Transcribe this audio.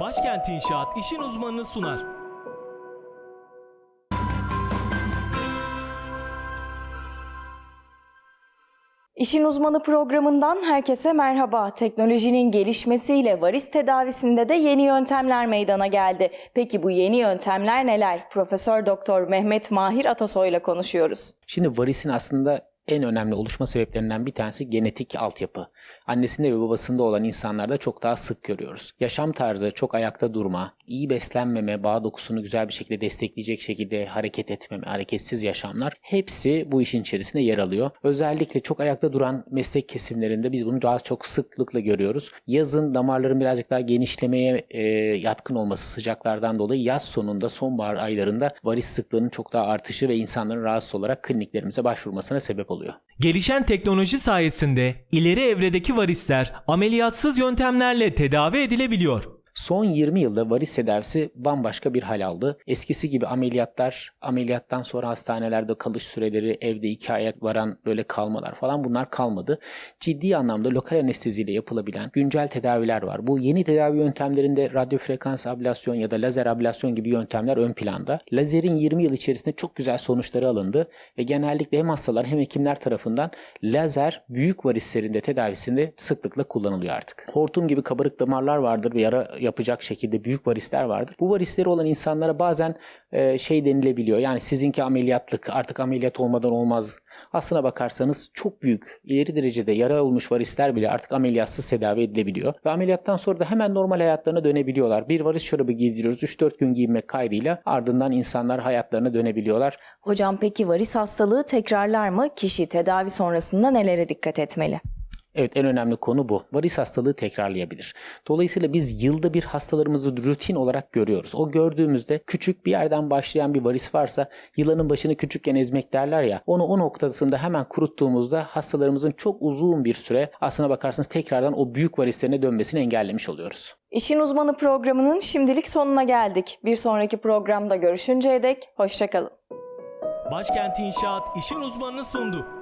Başkent İnşaat işin uzmanını sunar. İşin Uzmanı programından herkese merhaba. Teknolojinin gelişmesiyle varis tedavisinde de yeni yöntemler meydana geldi. Peki bu yeni yöntemler neler? Profesör Doktor Mehmet Mahir Atasoy ile konuşuyoruz. Şimdi varisin aslında en önemli oluşma sebeplerinden bir tanesi genetik altyapı. Annesinde ve babasında olan insanlarda çok daha sık görüyoruz. Yaşam tarzı, çok ayakta durma, iyi beslenmeme, bağ dokusunu güzel bir şekilde destekleyecek şekilde hareket etmeme, hareketsiz yaşamlar hepsi bu işin içerisinde yer alıyor. Özellikle çok ayakta duran meslek kesimlerinde biz bunu daha çok sıklıkla görüyoruz. Yazın damarların birazcık daha genişlemeye e, yatkın olması sıcaklardan dolayı yaz sonunda sonbahar aylarında varis sıklığının çok daha artışı ve insanların rahatsız olarak kliniklerimize başvurmasına sebep oluyor. Gelişen teknoloji sayesinde ileri evredeki varisler ameliyatsız yöntemlerle tedavi edilebiliyor. Son 20 yılda varis tedavisi bambaşka bir hal aldı. Eskisi gibi ameliyatlar, ameliyattan sonra hastanelerde kalış süreleri, evde iki ay varan böyle kalmalar falan bunlar kalmadı. Ciddi anlamda lokal anesteziyle yapılabilen güncel tedaviler var. Bu yeni tedavi yöntemlerinde radyo frekans ablasyon ya da lazer ablasyon gibi yöntemler ön planda. Lazerin 20 yıl içerisinde çok güzel sonuçları alındı ve genellikle hem hastalar hem hekimler tarafından lazer büyük varislerinde tedavisinde sıklıkla kullanılıyor artık. Hortum gibi kabarık damarlar vardır ve yara yapacak şekilde büyük varisler vardır. Bu varisleri olan insanlara bazen e, şey denilebiliyor. Yani sizinki ameliyatlık artık ameliyat olmadan olmaz. Aslına bakarsanız çok büyük ileri derecede yara olmuş varisler bile artık ameliyatsız tedavi edilebiliyor. Ve ameliyattan sonra da hemen normal hayatlarına dönebiliyorlar. Bir varis çorabı giydiriyoruz 3-4 gün giyinmek kaydıyla ardından insanlar hayatlarına dönebiliyorlar. Hocam peki varis hastalığı tekrarlar mı? Kişi tedavi sonrasında nelere dikkat etmeli? Evet en önemli konu bu. Varis hastalığı tekrarlayabilir. Dolayısıyla biz yılda bir hastalarımızı rutin olarak görüyoruz. O gördüğümüzde küçük bir yerden başlayan bir varis varsa yılanın başını küçükken ezmek derler ya. Onu o noktasında hemen kuruttuğumuzda hastalarımızın çok uzun bir süre aslına bakarsanız tekrardan o büyük varislerine dönmesini engellemiş oluyoruz. İşin Uzmanı programının şimdilik sonuna geldik. Bir sonraki programda görüşünceye dek hoşçakalın. Başkent İnşaat işin uzmanını sundu.